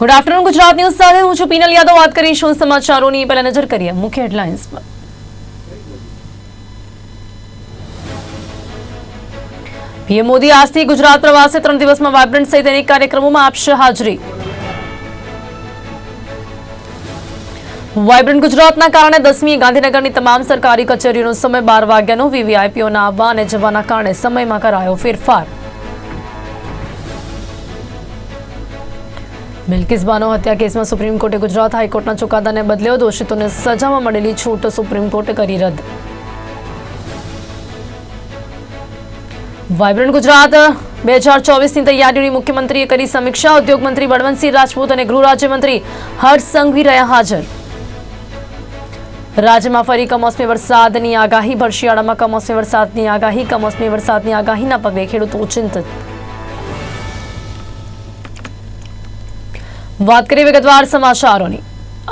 Good afternoon Gujarat news સાથે હું છું પીનલ યાદવ. વાત કરીશું સમાચારોની. પહેલા નજર કરીએ મુખ્ય હેડલાઇન્સ પર. પીએમ મોદી આજથી ગુજરાત પ્રવાસે ત્રણ દિવસમાં વાઇબ્રન્ટ સહિત અનેક કાર્યક્રમોમાં આપશે હાજરી. વાઇબ્રન્ટ ગુજરાતના કારણે દસમી ગાંધીનગરની તમામ સરકારી કચેરીઓનો સમય બાર વાગ્યાનો વીવીઆઈપીઓના આવવા અને જવાના કારણે સમયમાં કરાયો ફેરફાર. બિલ્કિસ બાનો હત્યા કેસમાં સુપ્રીમ કોર્ટે ગુજરાત હાઈકોર્ટના ચુકાદાને બદલ્યો દોષિતોને સજામાં મળેલી છૂટ સુપ્રીમ કોર્ટે કરી રદ. વાયબ્રન્ટ ગુજરાત, બે હજાર ચોવીસની તૈયારીઓની મુખ્યમંત્રીએ કરી સમીક્ષા. ઉદ્યોગ મંત્રી બળવંતસિંહ રાજપૂત અને ગૃહ રાજ્યમંત્રી હર્ષ સંઘવી રહ્યા હાજર. રાજ્યમાં ફરી કમોસમી વરસાદની આગાહી, ભરશિયાળામાં કમોસમી વરસાદની આગાહી, કમોસમી વરસાદની આગાહીના પગલે ખેડૂતો ચિંતિત. વાત કરીએ વિગતવાર સમાચારોની.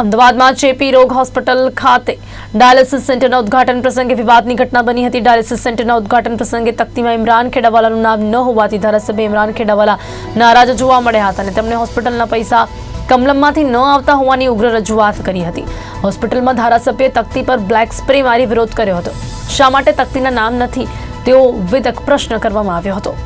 અમદાવાદમાં ચેપી રોગ હોસ્પિટલ ખાતે ડાયાલિસિસ સેન્ટરના ઉદઘાટન પ્રસંગે વિવાદની ઘટના બની હતી. ડાયાલિસિસ સેન્ટરના ઉદઘાટન પ્રસંગે તકતીમાં ઇમરાન ખેડાવાલાનું નામ ન હોવાથી ધારાસભ્ય ઇમરાન ખેડાવાલા નારાજ જોવા મળ્યા હતા અને તેમણે હોસ્પિટલના પૈસા કમલમમાંથી ન આવતા હોવાની ઉગ્ર રજૂઆત કરી હતી. હોસ્પિટલમાં ધારાસભ્યએ તકતી પર બ્લેક સ્પ્રે મારી વિરોધ કર્યો હતો. શા માટે તકતીના નામ નથી? તેવો વિધક પ્રશ્ન કરવામાં આવ્યો હતો.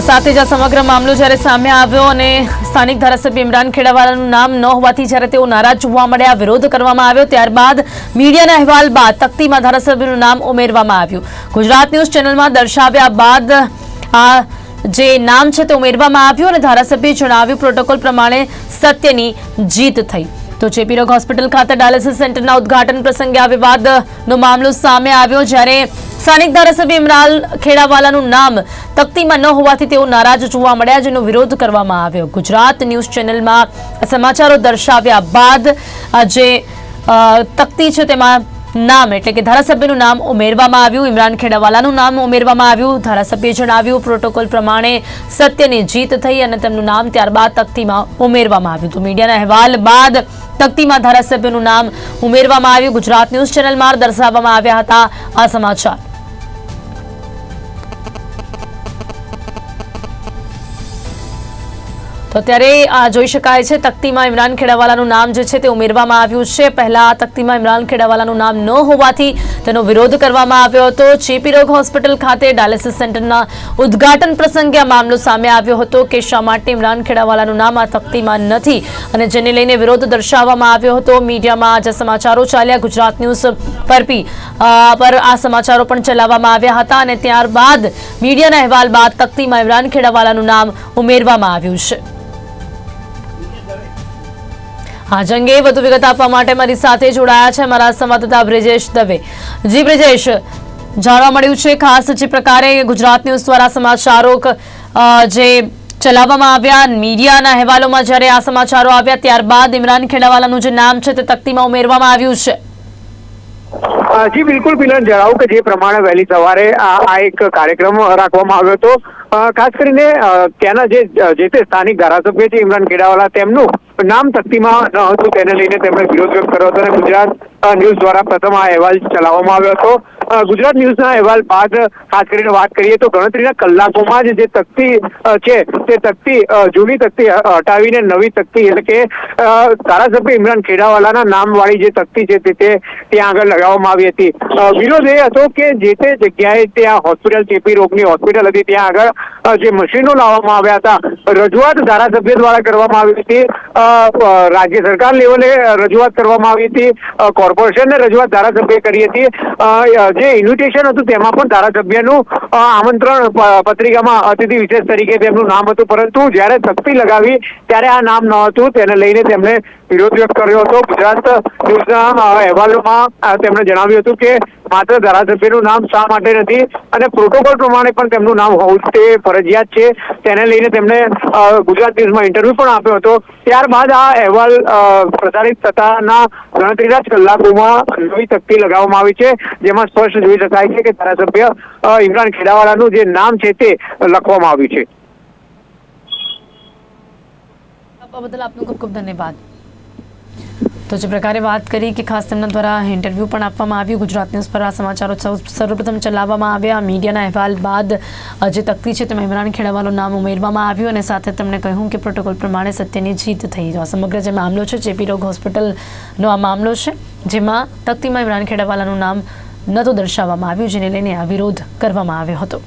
સાથે જ આ સમગ્ર મામલો જ્યારે સામે આવ્યો અને સ્થાનિક ધારાસભ્ય ઇમરાન ખેડાવાલાનું નામ ન હોવાથી જ્યારે તેઓ નારાજ જોવા મળ્યા, વિરોધ કરવામાં આવ્યો, ત્યારબાદ મીડિયાના અહેવાલ બાદ તકતીમાં ધારાસભ્યનું નામ ઉમેરવામાં આવ્યું. ગુજરાત ન્યૂઝ ચેનલમાં દર્શાવ્યા બાદ આ જે નામ છે તે ઉમેરવામાં આવ્યું અને ધારાસભ્યએ જણાવ્યું, પ્રોટોકોલ પ્રમાણે સત્યની જીત થઈ. તો જેપી રોગ હોસ્પિટલ ખાતે ડાયાલિસિસ સેન્ટરના ઉદ્ઘાટન પ્રસંગે આ વિવાદનો મામલો સામે આવ્યો, જ્યારે સ્થાનિક ધારાસભ્ય ઇમરાલ ખેડાવાલાનું નામ તકતીમાં ન હોવાથી તેઓ નારાજ જોવા મળ્યા જેનો વિરોધ કરવામાં આવ્યો. ગુજરાત ન્યૂઝ ચેનલમાં સમાચારો દર્શાવ્યા બાદ જે તકતી છે તેમાં નામ એટલે કે ધારાસભ્યનું નામ ઉમેરવામાં આવ્યું, ઇમરાન ખેડાવાલાનું નામ ઉમેરવામાં આવ્યું. ધારાસભ્યએ જણાવ્યું, પ્રોટોકોલ પ્રમાણે સત્યની જીત થઈ અને તેમનું નામ ત્યારબાદ તકતીમાં ઉમેરવામાં આવ્યું. તો મીડિયાના અહેવાલ બાદ તખ્તીમાં ધારાસભ્યનું નામ ઉમેરવામાં આવ્યું. ગુજરાત ન્યૂઝ ચેનલમાં દર્શાવવામાં આવ્યા હતા આ સમાચાર. તો ત્યારે આ જોઈ શકાય છે, તકતીમાં ઇમરાન ખેડાવાલાનું નામ જે છે તે ઉમેરવામાં આવ્યું છે. પહેલા આ તકતીમાં ઇમરાન ખેડાવાલાનું નામ ન હોવાથી તેનો વિરોધ કરવામાં આવ્યો હતો. ચેપી રોગ હોસ્પિટલ ખાતે ડાયાલિસિસ સેન્ટરના ઉદ્ઘાટન પ્રસંગે આ મામલો સામે આવ્યો હતો કે શા માટે ઇમરાન ખેડાવાલાનું નામ આ તકતીમાં નથી અને જેને લઈને વિરોધ દર્શાવવામાં આવ્યો હતો. મીડિયામાં આજે સમાચારો ચાલ્યા. ગુજરાત ન્યૂઝ પર બી પર આ સમાચારો પણ ચલાવવામાં આવ્યા હતા અને ત્યારબાદ મીડિયાના અહેવાલ બાદ તકતીમાં ઇમરાન ખેડાવાલાનું નામ ઉમેરવામાં આવ્યું છે. આજ અંગે વધુ વિગત આપવા માટે મારી સાથે જોડાયા છે મારા સંવાદદાતા બ્રિજેશ દવે. જી બ્રિજેશ, જાણવા મળ્યું છે ખાસ જે પ્રકારે ગુજરાત ન્યૂઝ દ્વારા સમાચારો જે ચલાવવામાં આવ્યા, મીડિયાના અહેવાલોમાં જ્યારે આ સમાચારો આવ્યા, ત્યારબાદ ઇમરાન ખેડાવાલાનું જે નામ છે તે તકતીમાં ઉમેરવામાં આવ્યું છે. જી, બિલકુલ બિલન જણાવું કે જે પ્રમાણે વહેલી સવારે આ એક કાર્યક્રમ રાખવામાં આવ્યો હતો. ખાસ કરીને ત્યાંના જે જે તે સ્થાનિક ધારાસભ્ય છે, ઇમરાન ખેડાવાલા તેમનું નામ તખ્તીમાં ન હતું. તેને લઈને તેમણે વિરોધ વ્યક્ત કર્યો હતો અને ગુજરાત ન્યૂઝ દ્વારા પ્રથમ આ અહેવાલ ચલાવવામાં આવ્યો હતો. ગુજરાત ન્યૂઝના અહેવાલ બાદ ખાસ કરીને વાત કરીએ તો ગણતરીના કલાકોમાં જ જે તકતી છે, તે તકતી જૂની તકતી હટાવીને નવી તકતી એટલે કે ધારાસભ્ય ઇમરાન ખેડાવાલાના નામવાળી જે તકતી છે તે ત્યાં આગળ લગાવવામાં આવી હતી. વિરોધ એ હતો કે જે તે જગ્યાએ ત્યાં હોસ્પિટલ ચેપી રોગની હોસ્પિટલ હતી, ત્યાં આગળ જે મશીનો લાવવામાં આવ્યા હતા. રજૂઆત ધારાસભ્ય દ્વારા કરવામાં આવી હતી. રાજ્ય સરકાર લેવલે રજૂઆત કરવામાં આવી હતી. કોર્પોરેશનને રજૂઆત ધારાસભ્ય કરી હતી. જે ઇન્વિટેશન હતું તેમાં પણ ધારાસભ્યનું આમંત્રણ પત્રિકામાં અતિથિ વિશેષ તરીકે તેમનું નામ હતું. પરંતુ જ્યારે શક્તિ લગાવી, ત્યારે આ નામ ન હતું. તેને લઈને તેમણે વિરોધ વ્યક્ત કર્યો હતો. ગુજરાત ન્યૂઝના અહેવાલોમાં તેમણે જણાવ્યું હતું કે માત્ર ધારાસભ્યનું નામ શા માટે નથી, અને પ્રોટોકોલ પ્રમાણે પણ તેમનું નામ હોવું તે ફરજિયાત છે. તેને લઈને તેમણે ગુજરાત ન્યૂઝમાં ઇન્ટરવ્યુ પણ આપ્યો હતો. ત્યારબાદ આ અહેવાલ પ્રસારિત થતાના ગણતરીના જ કલાકોમાં નવી તકતી લગાવવામાં આવી છે, જેમાં સ્પષ્ટ જોઈ શકાય છે કે ધારાસભ્ય ઇમરાન ખેડાવાળાનું જે નામ છે તે લખવામાં આવ્યું છે. બદલ આપનો ખૂબ ખૂબ ધન્યવાદ. તો જે પ્રકારે વાત કરી કે ખાસ તેમના દ્વારા ઇન્ટરવ્યૂ પણ આપવામાં આવ્યું. ગુજરાત ન્યૂઝ પર આ સમાચારો સર્વપ્રથમ ચલાવવામાં આવ્યા. મીડિયાના અહેવાલ બાદ જે તકતી છે. તેમાં ઇમરાન ખેડાવાલાનું નામ ઉમેરવામાં આવ્યું અને સાથે તેમણે કહ્યું કે પ્રોટોકોલ પ્રમાણે સત્યની જીત થઈ જવા સમગ્ર જે મામલો છે, જેપી રોગ હોસ્પિટલનો આ મામલો છે, જેમાં તકતીમાં ઇમરાન ખેડાવાલાનું નામ નહોતું દર્શાવવામાં આવ્યું, જેને લઈને આ વિરોધ કરવામાં આવ્યો હતો.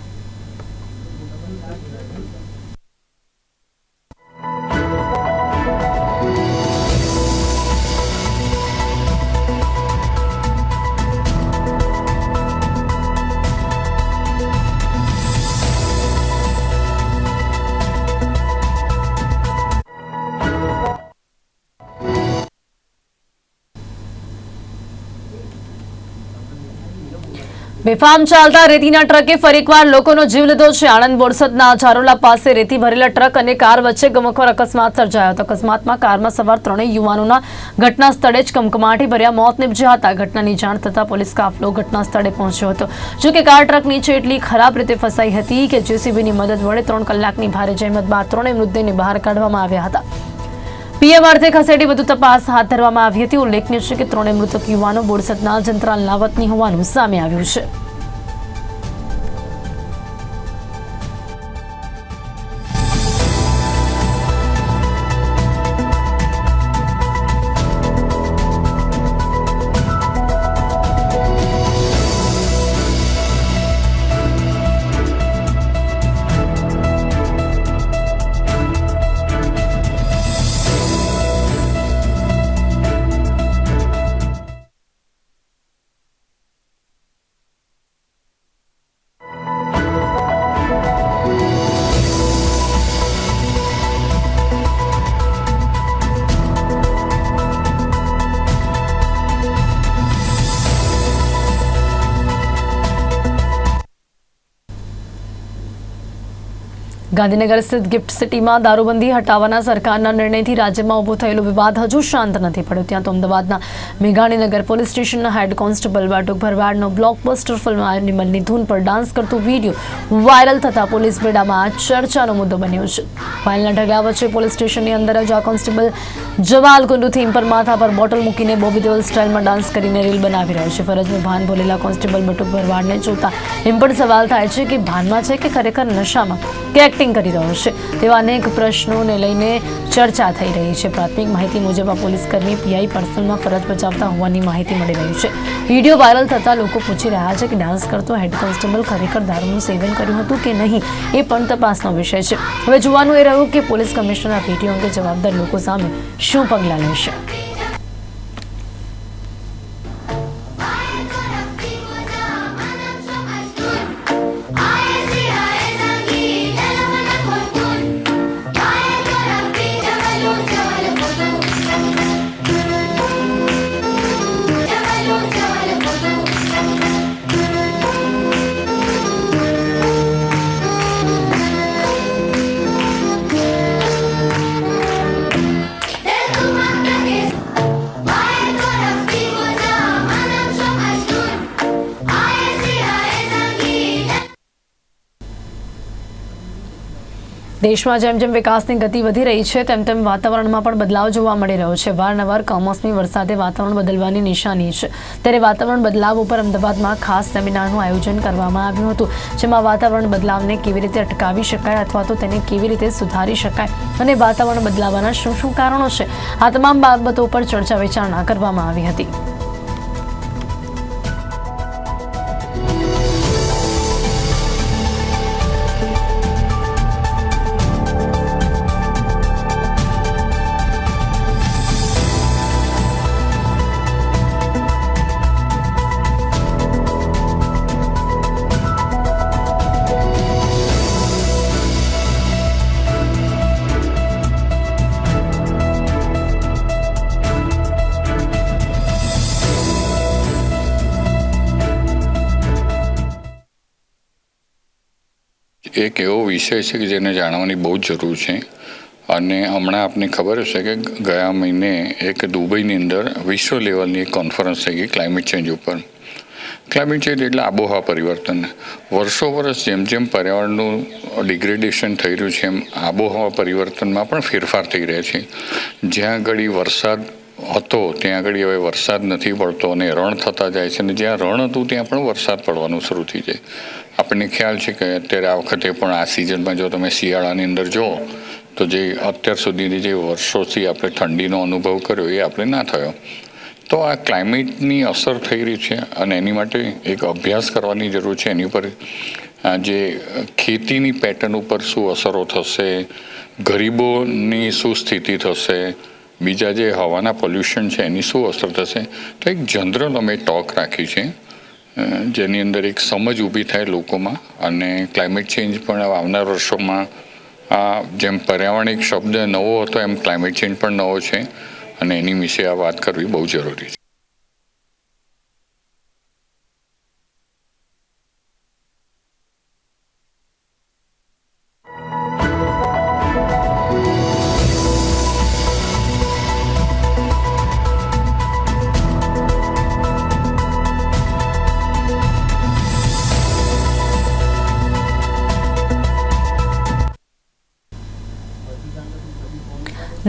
બેફામ ચાલતા રેતીના ટ્રકે ફરી એકવાર લોકોનો જીવ લીધો છે. આણંદ બોરસદના ઝારોલા પાસે રેતી ભરેલા ટ્રક અને કાર વચ્ચે ગમખોર અકસ્માત સર્જાયો હતો. અકસ્માતમાં કારમાં સવાર ત્રણેય યુવાનોના ઘટના સ્થળે જ કમકમાટી ભર્યા મોત નીપજ્યા હતા. ઘટનાની જાણ થતાં પોલીસ કાફલો ઘટના સ્થળે પહોંચ્યો હતો. જો કે કાર ટ્રક નીચે એટલી ખરાબ રીતે ફસાઈ હતી કે જેસીબીની મદદ વડે ત્રણ કલાકની ભારે જહેમત બાદ ત્રણેય મૃતદેહને બહાર કાઢવામાં આવ્યા હતા. પીએમ અર્થે ખસેડી વધુ તપાસ હાથ ધરવામાં આવી હતી. ઉલ્લેખનીય છે કે ત્રણેય મૃતક યુવાનો બોરસદના જંતરાલ નાવતની હોવાનું સામે આવ્યું છે. ગાંધીનગર સ્થિત ગિફ્ટ સિટીમાં દારૂબંધી હટાવવાના સરકારના નિર્ણયથી રાજ્યમાં ઊભો થયેલો વિવાદ હજુ શાંત નથી પડ્યો. ત્યાં તો અમદાવાદના મેઘાણીનગર પોલીસ સ્ટેશનના હેડ કોન્સ્ટેબલ બાટુક ભરવાડનો બ્લોકબસ્ટર ફિલ્મ એનિમલની ધૂન પર ડાન્સ કરતો વીડિયો વાયરલ થતા પોલીસ બેડામાં ચર્ચાનો મુદ્દો બન્યો છે. ફાઇલના ઢગલા વચ્ચે પોલીસ સ્ટેશનની અંદર જ આ કોન્સ્ટેબલ જવાલ કુંડુ થીમ પર માથા પર બોટલ મૂકીને બોબી દેવલ સ્ટાઇલમાં ડાન્સ કરીને રીલ બનાવી રહ્યો છે. ફરજનું ભાન ભૂલેલા કોન્સ્ટેબલ બટુક ભરવાડને જોતા એમ પણ સવાલ થાય છે કે ભાનમાં છે કે ખરેખર નશામાં? કે એક્ટિંગ કરી રહ્યો છે. તેવા અનેક પ્રશ્નોને લઈને ચર્ચા થઈ રહી છે. પ્રાથમિક માહિતી મુજબ આ પોલીસકર્મી પીઆઈ પર્સનલમાં ફરજ બજાવતા હોવાની માહિતી મળી રહી છે. વીડિયો વાયરલ થતાં લોકો પૂછી રહ્યા છે કે ડાન્સ કરતો હેડ કોન્સ્ટેબલ ખરેખર દારૂનું સેવન કર્યું હતું કે નહીં એ પણ તપાસનો વિષય છે. હવે જોવાનું એ રહ્યું કે પોલીસ કમિશનર આ વીડિયો અંગે જવાબદાર લોકો સામે શું પગલાં લેશે? દેશમાં જેમ જેમ વિકાસની ગતિ વધી રહી છે, તેમ તેમ વાતાવરણમાં પણ બદલાવ જોવા મળી રહ્યો છે. વારંવાર કમોસમી વરસાદે વાતાવરણ બદલવાની નિશાની છે. ત્યારે વાતાવરણ બદલાવ ઉપર અમદાવાદમાં ખાસ સેમિનારનું આયોજન કરવામાં આવ્યું હતું, જેમાં વાતાવરણ બદલાવને કેવી રીતે અટકાવી શકાય અથવા તો તેને કેવી રીતે સુધારી શકાય અને વાતાવરણ બદલાવાના શું શું કારણો છે, આ તમામ બાબતો પર ચર્ચા વિચારણા કરવામાં આવી હતી. વિષય છે કે જેને જાણવાની બહુ જ જરૂર છે. અને હમણાં આપને ખબર હશે કે ગયા મહિને એક દુબઈની અંદર વિશ્વ લેવલની એક કોન્ફરન્સ થઈ ગઈ ક્લાઇમેટ ચેન્જ ઉપર. ક્લાઇમેટ ચેન્જ એટલે આબોહવા પરિવર્તન. વર્ષો વર્ષ જેમ જેમ પર્યાવરણનું ડિગ્રેડેશન થઈ રહ્યું છે, એમ આબોહવા પરિવર્તનમાં પણ ફેરફાર થઈ રહ્યા છે. જ્યાં આગળ વરસાદ હતો, ત્યાં આગળ હવે વરસાદ નથી પડતો અને રણ થતા જાય છે અને જ્યાં રણ હતું ત્યાં પણ વરસાદ પડવાનું શરૂ થઈ જાય. આપણને ખ્યાલ છે કે અત્યારે આ વખતે પણ આ સિઝનમાં જો તમે શિયાળાની અંદર જુઓ, તો જે અત્યાર સુધીની જે વર્ષોથી આપણે ઠંડીનો અનુભવ કર્યો એ આપણે ના થયો. તો આ ક્લાઇમેટની અસર થઈ રહી છે અને એની માટે એક અભ્યાસ કરવાની જરૂર છે. એની ઉપર જે ખેતીની પેટર્ન ઉપર શું અસરો થશે, ગરીબોની શું સ્થિતિ થશે બીજા જે હવાના પોલ્યુશન છે, એની શું અસર થશે? તો એક જનરલ અમે ટોક રાખી છે જેની અંદર એક સમજ ઊભી થાય લોકોમાં અને ક્લાઇમેટ ચેન્જ પણ આવનાર વર્ષોમાં આ જેમ પર્યાવરણ એક શબ્દ નવો હતો, એમ ક્લાઇમેટ ચેન્જ પણ નવો છે અને એની વિશે આ વાત કરવી બહુ જરૂરી છે.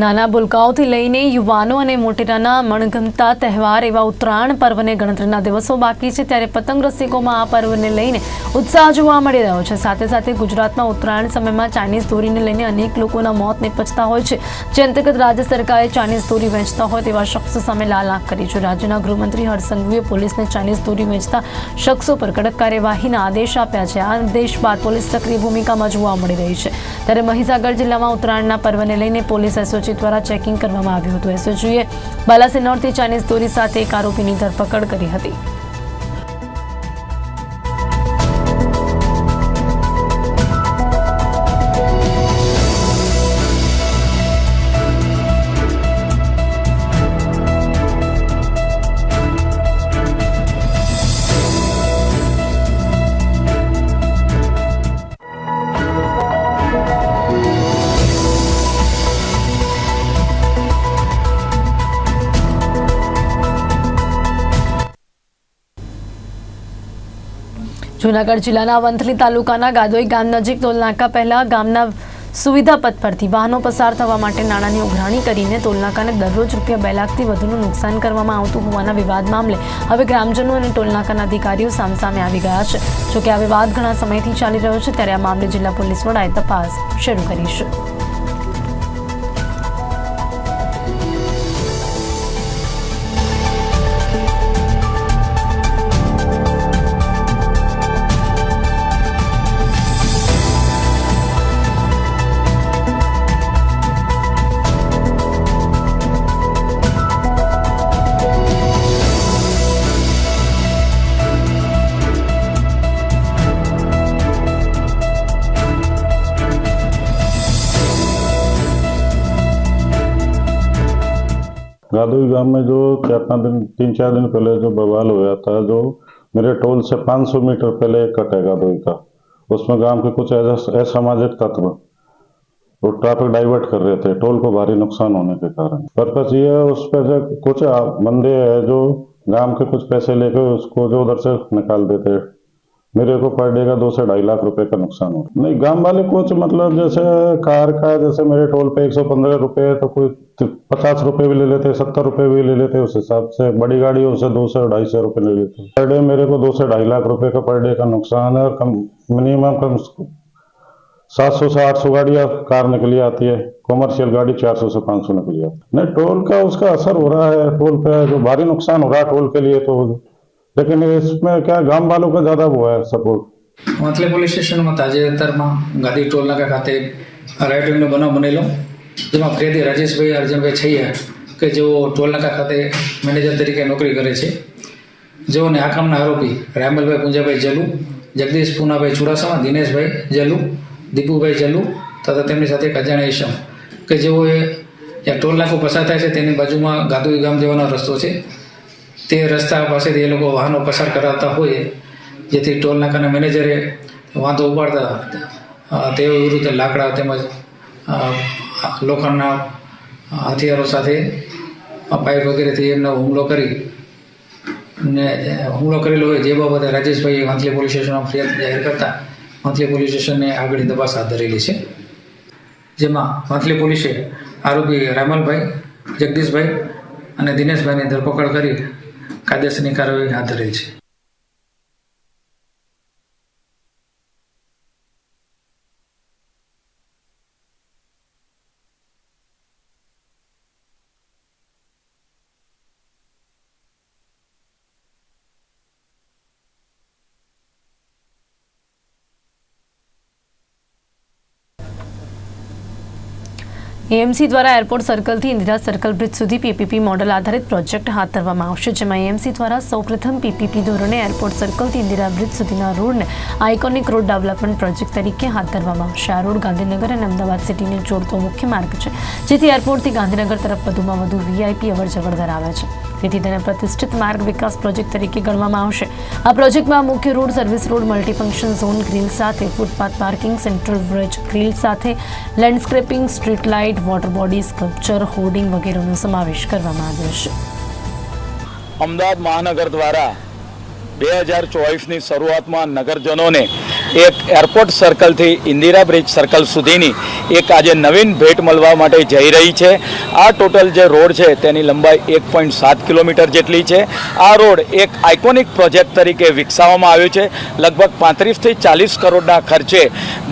નાના ભૂલકાઓથી લઈને યુવાનો અને મોટેરાના મણગમતા તહેવાર એવા ઉત્તરાયણ પર્વને ગણતરીના દિવસો બાકી છે ત્યારે પતંગ રસિકોમાં આ પર્વને લઈને ઉત્સાહ જોવા મળી રહ્યો છે. સાથે સાથે ગુજરાતમાં ઉત્તરાયણ સમયમાં ચાઇનીઝ દોરીને લઈને અનેક લોકોના મોત નિપજતા હોય છે. જે અંતર્ગત રાજ્ય સરકારે ચાઇનીઝ દોરી વેચતા હોય તેવા શખ્સો સામે લાલ આંખ કરી છે. રાજ્યના ગૃહમંત્રી હરસંઘવીએ પોલીસને ચાઇનીઝ દોરી વેચતા શખ્સો પર કડક કાર્યવાહીના આદેશ આપ્યા છે. આ આદેશ બાદ પોલીસ સક્રિય ભૂમિકામાં જોવા મળી રહી છે. ત્યારે મહીસાગર જિલ્લામાં ઉત્તરાયણના પર્વને લઈને પોલીસ એસઓજી દ્વારા ચેકિંગ કરવામાં આવ્યું હતું. એસઓજીએ બાલાસિનોરથી ચાઇનીઝ દોરી સાથે એક આરોપીની ધરપકડ કરી હતી. જૂનાગઢ જિલ્લાના વંથલી તાલુકાના ગાદોઈ ગામ નજીક ટોલનાકા પહેલા ગામના સુવિધા પથ પરથી વાહનો પસાર થવા માટે નાણાંની ઉઘરાણી કરીને ટોલનાકાને દરરોજ રૂપિયા બે લાખથી વધુનું નુકસાન કરવામાં આવતું હોવાના વિવાદ મામલે હવે ગ્રામજનો અને ટોલનાકાના અધિકારીઓ સામસામે આવી ગયા છે. જોકે આ વિવાદ ઘણા સમયથી ચાલી રહ્યો છે, ત્યારે આ મામલે જિલ્લા પોલીસ વડાએ તપાસ શરૂ કરી છે. गादोई गाँव में जो चार पाँच दिन, तीन चार दिन पहले जो बवाल हुआ था, जो मेरे टोल से 500 मीटर पहले एक कट है गादोई का उसमें गाँव के कुछ असामाजिक तत्व, वो ट्रैफ़िक डाइवर्ट कर रहे थे, टोल को भारी नुकसान होने के कारण। पर्पज ये है, उस पर से कुछ बंदे हैं जो गाँव के कुछ पैसे लेके उसको जो उधर से निकाल देते मेरे को पर डे का दो से ढाई लाख रुपए का नुकसान हो नहीं, गाँव वाले कुछ मतलब जैसे कार का, जैसे मेरे टोल पे एक सौ पंद्रह रुपए है तो कोई पचास रुपए भी ले लेते, सत्तर रुपए भी ले लेते, उस हिसाब से बड़ी गाड़ी उसे दो सौ ढाई सौ रुपए ले लेते। पर डे मेरे को दो से ढाई लाख रुपए का पर डे का नुकसान है, और कम, मिनिमम कम सात सौ से आठ सौ गाड़ियाँ कार निकली आती है कॉमर्शियल गाड़ी चार सौ से पाँच सौ निकली आती है। नहीं, टोल का उसका असर हो रहा है, टोल पे जो भारी नुकसान हो रहा है टोल के लिए तो लेकिन इसमें क्या गांव वालों का ज्यादा वो है सपोर्ट માથલે પોલીસ સ્ટેશનમાં તાજેતરમાં ગાંધી ટોલ નાકા ખાતે રાઇટિંગનો બનાવ બનેલો જેમાં ફરિયાદી રાજેશભાઈ અર્જુનભાઈ છૈયા કે જેઓ ટોલ નાકા ખાતે મેનેજર તરીકે નોકરી કરે છે જેઓને આ કામના આરોપી રામલભાઈ પુંજાભાઈ જલુ જગદીશ પૂનાભાઈ ચુડાસમા દિનેશભાઈ જલુ દીપુભાઈ જલુ તથા તેમની સાથે એક અજાણ્યા ઈસમ કે જેઓએ જ્યાં ટોલ નાકું પસાર થાય છે તેની બાજુમાં ગાદુઈ ગામ જવાનો રસ્તો છે તે રસ્તા પાસેથી એ લોકો વાહનો પસાર કરાવતા હોય, જેથી ટોલ નાકાના મેનેજરે વાંધો ઉપાડતા તે વિરુદ્ધ લાકડા તેમજ લોખંડના હથિયારો સાથે પાઇપ વગેરેથી એમનો હુમલો કરી, ને હુમલો કરેલો હોય જે બાબતે રાજેશભાઈએ વાંથલી પોલીસ સ્ટેશનમાં ફરિયાદ જાહેર કરતા વાંથલી પોલીસ સ્ટેશને આગળની તપાસ હાથ ધરેલી છે. જેમાં વાંથલી પોલીસે આરોપી રામલભાઈ, જગદીશભાઈ અને દિનેશભાઈની ધરપકડ કરી કાયદેસરની કાર્યવાહી હાથ ધરેલ છે. એએમસી દ્વારા એરપોર્ટ સર્કલથી ઇન્દિરા સર્કલ બ્રિજ સુધી પીપીપી મોડલ આધારિત પ્રોજેક્ટ હાથ ધરવામાં આવશે, જેમાં એએમસી દ્વારા સૌપ્રથમ પીપીપી ધોરણે એરપોર્ટ સર્કલથી ઇન્દિરા બ્રિજ સુધીના રોડને આઇકોનિક રોડ ડેવલપમેન્ટ પ્રોજેક્ટ તરીકે હાથ ધરવામાં આવશે. આ રોડ ગાંધીનગર અને અમદાવાદ સિટીને જોડતો મુખ્ય માર્ગ છે, જેથી એરપોર્ટથી ગાંધીનગર તરફ વધુમાં વધુ વીઆઈપી અવરજવર ધરાવે છે. તેથી તેને પ્રતિષ્ઠિત માર્ગ વિકાસ પ્રોજેક્ટ તરીકે ગણવામાં આવશે. આ પ્રોજેક્ટમાં મુખ્ય road service road multifunction zone grill સાથે footpath parking central bridge grill સાથે landscaping street light water body sculpture hoarding વગેરેનો સમાવેશ કરવામાં આવ્યો છે. અમદાવાદ મહાનગર દ્વારા બે હજાર ચોવીસની શરૂઆતમાં નગરજનોને એક એરપોર્ટ સર્કલથી ઇન્દિરા બ્રિજ સર્કલ સુધીની એક આજે નવીન ભેટ મળવા માટે જઈ રહી છે. આ ટોટલ જે રોડ છે તેની લંબાઈ એક પોઈન્ટ સાત કિલોમીટર જેટલી છે. આ રોડ એક આઇકોનિક પ્રોજેક્ટ તરીકે વિકસાવવામાં આવ્યો છે. લગભગ પાંત્રીસથી ચાલીસ કરોડના ખર્ચે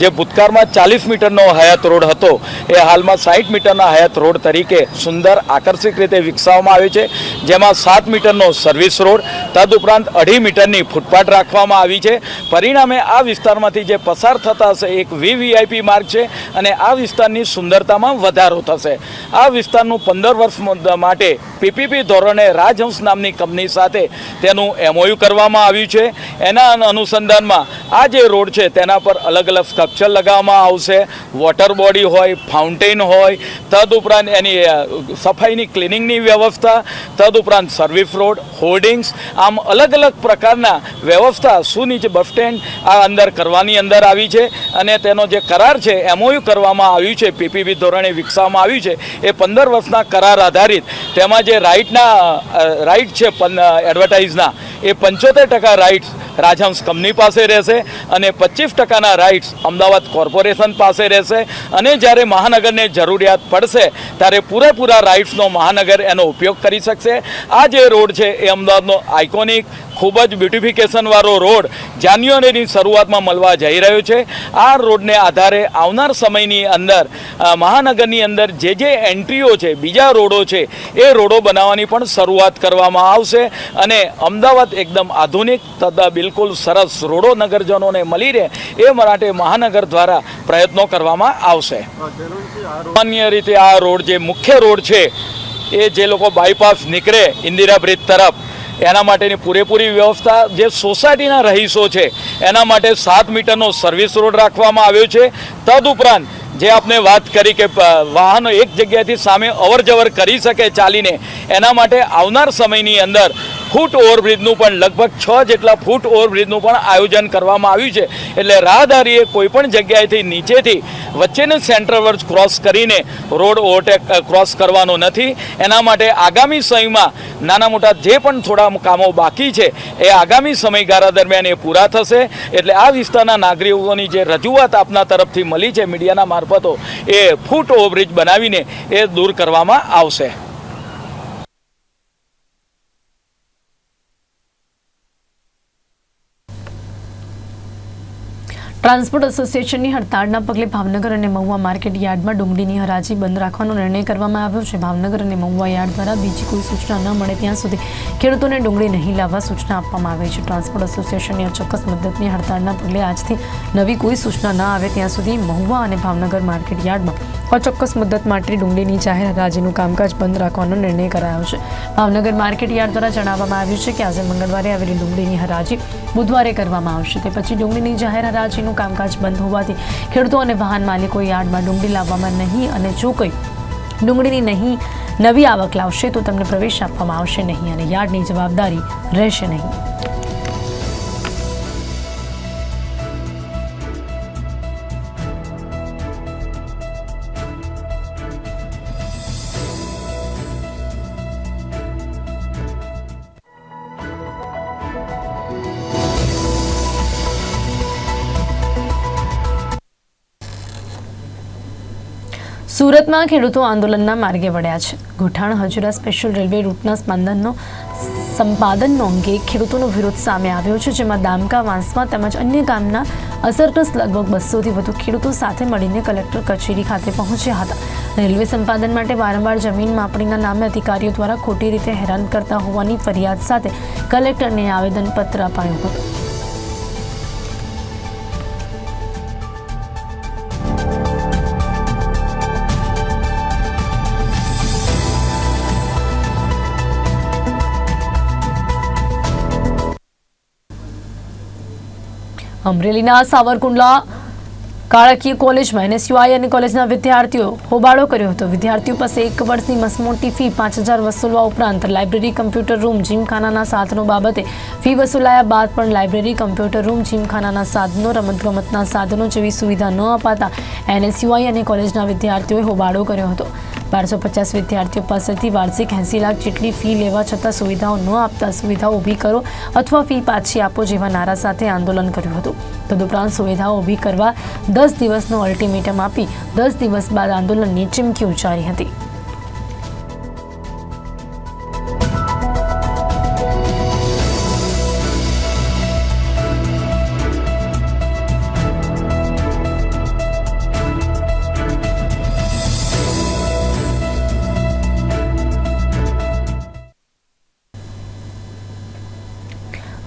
જે ભૂતકાળમાં ચાલીસ મીટરનો હયાત રોડ હતો, એ હાલમાં સાઠ મીટરના હયાત રોડ તરીકે સુંદર આકર્ષક રીતે વિકસાવવામાં આવ્યો છે. જેમાં સાત મીટરનો સર્વિસ રોડ, તદુપરાંત અઢી મીટરની ફૂટપાથ રાખવામાં આવી છે. પરિણામે આ વિસ્તારમાંથી જે પસાર થતા હશે, એક વીવીઆઈપી માર્ગ છે અને આ વિસ્તારની સુંદરતામાં વધારો થશે. આ વિસ્તારનું પંદર વર્ષ માટે પીપીપી ધોરણે રાજહંસ નામની કંપની સાથે તેનું એમઓયુ કરવામાં આવ્યું છે. એના અન- અનુસંધાનમાં આ જે રોડ છે તેના પર અલગ અલગ સ્ટ્રક્ચર લગાવવામાં આવશે. વોટર બોડી હોય, ફાઉન્ટેન હોય તદઉપરાંત એની સફાઈની ક્લિનિંગની વ્યવસ્થા તદઉપરાંત સર્વિસ રોડ, હોર્ડિંગ્સ, આમ અલગ અલગ પ્રકારના વ્યવસ્થા સુનિચ બસ સ્ટેન્ડ આ અંદર કરવાની અંદર આવી છે. અને તેનો જે કરાર છે, એમઓયુ કરવામાં આવ્યું છે, પીપીપી ધોરણે વિકસાવવામાં આવ્યું છે. એ પંદર વર્ષના કરાર આધારિત તેમાં જે રાઇટના રાઇટ છે એડવર્ટાઇઝના, એ પંચોતેર ટકા રાઇટ્સ રાજહંસ કંપની પાસે રહેશે અને પચીસ ટકાના રાઇટ્સ અમદાવાદ કોર્પોરેશન પાસે રહેશે. અને જ્યારે મહાનગરને જરૂરિયાત પડશે, ત્યારે પૂરેપૂરા રાઇટ્સનો મહાનગર એનો ઉપયોગ કરી શકશે. આ જે રોડ છે, એ અમદાવાદનો આઇકોનિક, ખૂબ જ બ્યુટિફિકેશનવાળો રોડ જાન્યુઆરીની શરૂઆતમાં મળવા જઈ રહ્યો છે. આ રોડને આધારે આવનાર સમયની અંદર મહાનગરની અંદર જે જે એન્ટ્રીઓ છે, બીજા રોડો છે, એ રોડો બનાવવાની પણ શરૂઆત કરવામાં આવશે અને અમદાવાદ એકદમ આધુનિક તથા બિલકુલ સરસ રોડો નગરજનોને મળી રહે એ માટે મહાનગર દ્વારા પ્રયત્નો કરવામાં આવશે. સામાન્ય રીતે આ રોડ જે મુખ્ય રોડ છે, એ જે લોકો બાયપાસ નીકળે ઇન્દિરા બ્રિજ તરફ, એના માટેની પૂરેપૂરી વ્યવસ્થા જે સોસાયટીના રહીશો છે, એના માટે સાત મીટરનો સર્વિસ રોડ રાખવામાં આવ્યો છે. તદુપરાંત જે આપણે વાત કરી કે વાહનો એક જગ્યાએથી સામે અવરજવર કરી શકે ચાલીને, એના માટે આવનાર સમયની અંદર ફૂટ ઓવરબ્રિજનું પણ લગભગ છ જેટલા ફૂટ ઓવરબ્રિજનું પણ આયોજન કરવામાં આવ્યું છે. એટલે રાહદારીએ કોઈપણ જગ્યાએથી નીચેથી વચ્ચેનું સેન્ટર વર્જ ક્રોસ કરીને રોડ ઓવરટેક ક્રોસ કરવાનો નથી. એના માટે આગામી સમયમાં નાના મોટા જે પણ થોડા કામો બાકી છે, એ આગામી સમયગાળા દરમિયાન એ પૂરા થશે. એટલે આ વિસ્તારના નાગરિકોની જે રજૂઆત આપના તરફથી મળી છે મીડિયાના મારફતો, એ ફૂટ ઓવરબ્રિજ બનાવીને એ દૂર કરવામાં આવશે. ટ્રાન્સપોર્ટ એસોસિએશનની હડતાળના પગલે ભાવનગર અને મહુવા માર્કેટ યાર્ડમાં ડુંગળીની હરાજી બંધ રાખવાનો નિર્ણય કરવામાં આવ્યો છે. ભાવનગર અને મહુવા યાર્ડ દ્વારા બીજી કોઈ સૂચના ન મળે ત્યાં સુધી ખેડૂતોને ડુંગળી નહીં લાવવા સૂચના આપવામાં આવી છે. ટ્રાન્સપોર્ટ એસોસિએશનની અચોક્કસ મુદ્દતની હડતાળના પગલે આજથી નવી કોઈ સૂચના ન આવે ત્યાં સુધી મહુવા અને ભાવનગર માર્કેટ યાર્ડમાં અચોક્કસ મુદ્દત માટે ડુંગળીની જાહેર હરાજીનું કામકાજ બંધ રાખવાનો નિર્ણય કરાયો છે. ભાવનગર માર્કેટ યાર્ડ દ્વારા જણાવવામાં આવ્યું છે કે આજે મંગળવારે આવેલી ડુંગળીની હરાજી બુધવારે કરવામાં આવશે. તે પછી ડુંગળીની જાહેર હરાજીનું કામકાજ બંધ હોવાથી ખેડૂતો અને વાહન માલિકો યાર્ડમાં ડુંગળી લાવવામાં નહીં અને જો કોઈ ડુંગળીની નહીં, નવી આવક લાવશે તો તમને પ્રવેશ આપવામાં આવશે નહીં અને યાર્ડની જવાબદારી રહેશે નહીં. સુરતમાં ખેડૂતો આંદોલનના માર્ગે વળ્યા છે. ગોઠાણ હજુરા સ્પેશિયલ રેલવે રૂટના સ્પંદનનો સંપાદનનો અંગે ખેડૂતોનો વિરોધ સામે આવ્યો છે, જેમાં દામકા, વાંસમાં તેમજ અન્ય ગામના અસરગ્રસ્ત લગભગ બસોથી વધુ ખેડૂતો સાથે મળીને કલેક્ટર કચેરી ખાતે પહોંચ્યા હતા. રેલવે સંપાદન માટે વારંવાર જમીન માપણીના નામે અધિકારીઓ દ્વારા ખોટી રીતે હેરાન કરતા હોવાની ફરિયાદ સાથે કલેક્ટરને આવેદનપત્ર અપાયું હતું. અમરેલીના સાવરકુંડલા કાળકીય કોલેજમાં એનએસયુઆઈ અને કોલેજના વિદ્યાર્થીઓ હોબાળો કર્યો હતો. વિદ્યાર્થીઓ પાસે એક વર્ષની મસમોટી ફી પાંચ હજાર વસૂલવા ઉપરાંત લાઇબ્રેરી કમ્પ્યુટર રૂમ જીમખાનાના સાધનો બાબતે ફી વસૂલાયા બાદ પણ લાઇબ્રેરી કમ્પ્યુટર રૂમ જીમખાનાના સાધનો રમતગમતના સાધનો જેવી સુવિધા ન અપાતા એનએસયુઆઈ અને કોલેજના વિદ્યાર્થીઓએ હોબાળો કર્યો હતો. બારસો પચાસ વિદ્યાર્થીઓ પાસેથી વાર્ષિક એંસી લાખ જેટલી ફી લેવા છતાં સુવિધાઓ ન આપતા સુવિધાઓ ઊભી કરો અથવા ફી પાછી આપો જેવા નારા સાથે આંદોલન કર્યું હતું. તદુપરાંત સુવિધાઓ ઊભી કરવા દસ દિવસનો અલ્ટિમેટમ આપી દસ દિવસ બાદ આંદોલનની ચીમકી ઉચ્ચારી હતી.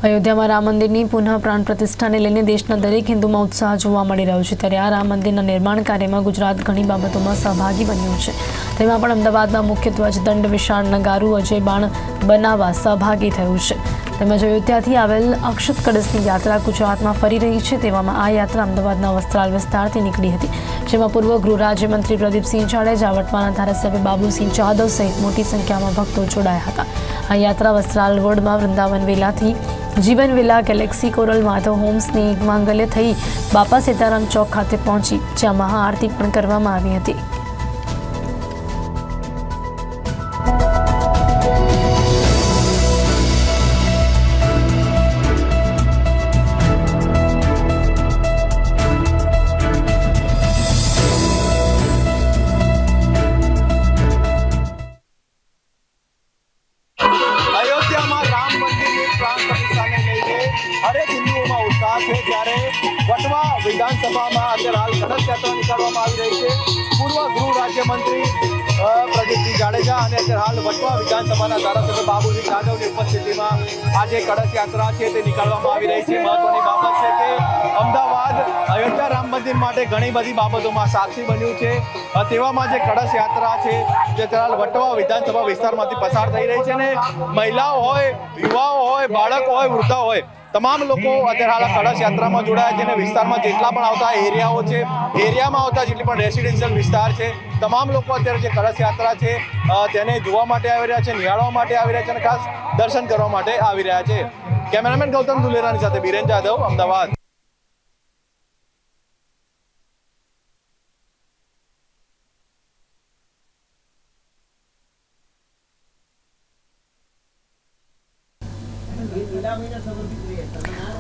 અયોધ્યામાં રામ મંદિરની પુનઃ પ્રાણ પ્રતિષ્ઠાને લઈને દેશના દરેક હિન્દુમાં ઉત્સાહ જોવા મળી રહ્યો છે. ત્યારે આ રામ મંદિરના નિર્માણ કાર્યમાં ગુજરાત ઘણી બાબતોમાં સહભાગી બન્યું છે. તેમાં પણ અમદાવાદમાં મુખ્ય ધ્વજ દંડ વિશાળ નગારું, અજય બાણ બનાવવા સહભાગી થયું છે. તેમજ અયોધ્યાથી આવેલ અક્ષત કળશની યાત્રા ગુજરાતમાં ફરી રહી છે. તેવામાં આ યાત્રા અમદાવાદના વસ્ત્રાલ વિસ્તારથી નીકળી હતી. જેમાં પૂર્વ ગૃહ રાજ્યમંત્રી પ્રદીપસિંહ જાડેજા વટવાના ધારાસભ્ય બાબુસિંહ જાદવ સહિત મોટી સંખ્યામાં ભક્તો જોડાયા હતા. આ યાત્રા Vastral રોડમાં Vrindavan વેલાથી Jeevan villa galaxy coral Madhav હોમ્સની Mangalya થઈ બાપા સીતારામ ચોક ખાતે પહોંચી, જ્યાં મહાઆરતી પણ કરવામાં આવી હતી. ઘણી બધી બાબતોમાં સાક્ષી બન્યું છે. તેવામાં જે કળશ યાત્રા છે, જે અત્યારે વટવા વિધાનસભા વિસ્તારમાંથી પસાર થઈ રહી છે ને મહિલાઓ હોય, યુવાઓ હોય, બાળકો હોય, વૃદ્ધા હોય, તમામ લોકો અત્યારે હાલ કળશ યાત્રામાં જોડાયા છે અને વિસ્તારમાં જેટલા પણ આવતા એરિયાઓ છે, એરિયામાં આવતા જેટલી પણ રેસિડેન્શિયલ વિસ્તાર છે, તમામ લોકો અત્યારે જે કળશ યાત્રા છે તેને જોવા માટે આવી રહ્યા છે, નિહાળવા માટે આવી રહ્યા છે અને ખાસ દર્શન કરવા માટે આવી રહ્યા છે. કેમેરામેન ગૌતમ દુલેરાની સાથે બિરેન જાદવ અમદાવાદ.